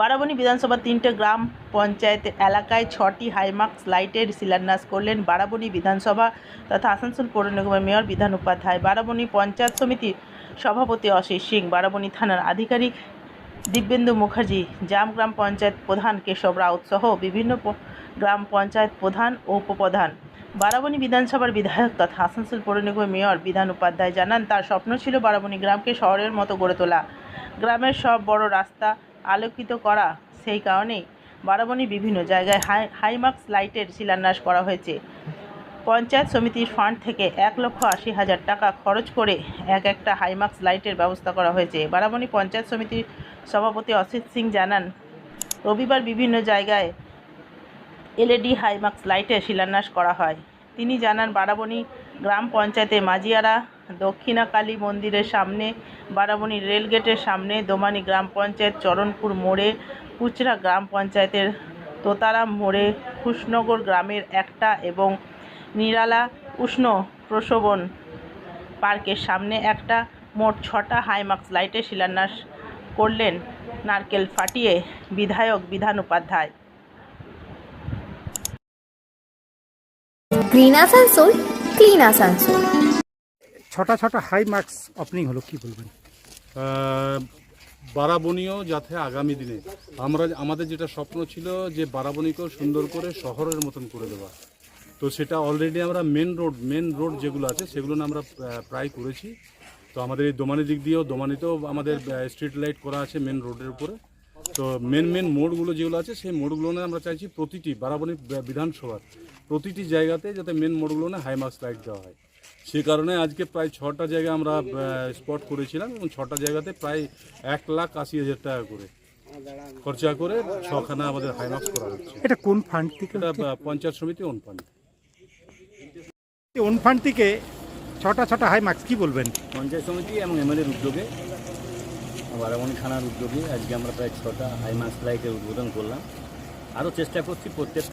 বারাবণী বিধানসভা তিনটে গ্রাম পঞ্চায়েত এলাকায় ছটি হাইমার্কস লাইটের শিলান্যাস করলেন বারাবণী বিধানসভা তথা আসানসোল পৌর নিগমের মেয়র বিধান উপাধ্যায়। বারাবণী পঞ্চায়েত সমিতির সভাপতি অশীষ সিং, বারাবণী থানার আধিকারিক দিব্যেন্দু মুখার্জি জামগ্রাম পঞ্চায়েত প্রধান কেশব রাউত সহ বিভিন্ন গ্রাম পঞ্চায়েত প্রধান ও উপপ্রধান বারাবণী বিধানসভার বিধায়ক তথা আসানসোল পৌর নিগমের মেয়র বিধান উপাধ্যায় জানান, তার স্বপ্ন ছিল বারাবণী গ্রামকে শহরের মতো গড়ে তোলা। গ্রামের সব বড় রাস্তা আলোকিত করা, সেই কারণেই বারাবণী বিভিন্ন জায়গায় হাই হাইমার্কস লাইটের শিলান্যাস করা হয়েছে। পঞ্চায়েত সমিতির ফান্ড থেকে এক লক্ষ আশি হাজার টাকা খরচ করে এক একটা হাইমার্কস লাইটের ব্যবস্থা করা হয়েছে। বারাবণী পঞ্চায়েত সমিতির সভাপতি অসিত সিং জানান, রবিবার বিভিন্ন জায়গায় এলইডি হাইমার্কস লাইটের শিলান্যাস করা হয়। তিনি জানান, বারাবণী গ্রাম পঞ্চায়েতে মাঝিয়ারা দক্ষিণাকালী মন্দিরের সামনে, বারাবণী রেলগেটের সামনে, দোমানি গ্রাম পঞ্চায়েত চরণপুর মোড়ে কুচরা গ্রাম পঞ্চায়েতের তোতারাম মোড়ে খুশনগর গ্রামের একটা এবং নিরালা উষ্ণ প্রসবন পার্কের সামনে একটা মোট ছটা হাইমার্কস লাইটের শিলান্যাস করলেন নারকেল ফাটিয়ে বিধায়ক বিধান উপাধ্যায় গ্রিন আসানসোল ক্লিন আসানসোল ছটা ছটা হাই মার্কস ওপেনিং হলো কি বলবেন? বারাবণীও যাতে আগামী দিনে আমরা আমাদের যেটা স্বপ্ন ছিল যে বারাবণীকেও সুন্দর করে শহরের মতন করে দেওয়া। তো সেটা অলরেডি আমরা মেন রোড মেন রোড যেগুলো আছে সেগুলো না আমরা প্রায় করেছি। তো আমাদের এই দোমানি দিক দিয়েও দোমানিতেও আমাদের স্ট্রিট লাইট করা আছে মেন রোডের উপরে। তো মেন মেন মোড়গুলো যেগুলো আছে সেই মোড়গুলো নিয়ে আমরা চাইছি প্রতিটি বারাবণী বিধানসভার প্রতিটি জায়গাতে যাতে মেন মোড়গুলো হাইমার্কস লাইট দেওয়া হয়। সে কারণে আজকে প্রায় ছটা জায়গা আমরা স্পট করেছিলাম এবং ছটা জায়গাতে প্রায় এক লাখ আশি হাজার টাকা করে খরচা করে ছখানা আমাদের হাইমার্কস করা হচ্ছে। এটা কোন ফান্ড থেকে এটা পঞ্চায়েত সমিতি অনুপান ওন ফান্ড থেকে ছটা ছটা হাই মার্কস কি বলবেন? পঞ্চায়েত সমিতি এবং এমএলএর উদ্যোগে বারাবণী থানার উদ্যোগে আজকে আমরা প্রায় ছটা হাইমার্স লাইটের উদ্বোধন করলাম। আরও চেষ্টা করছি প্রত্যেক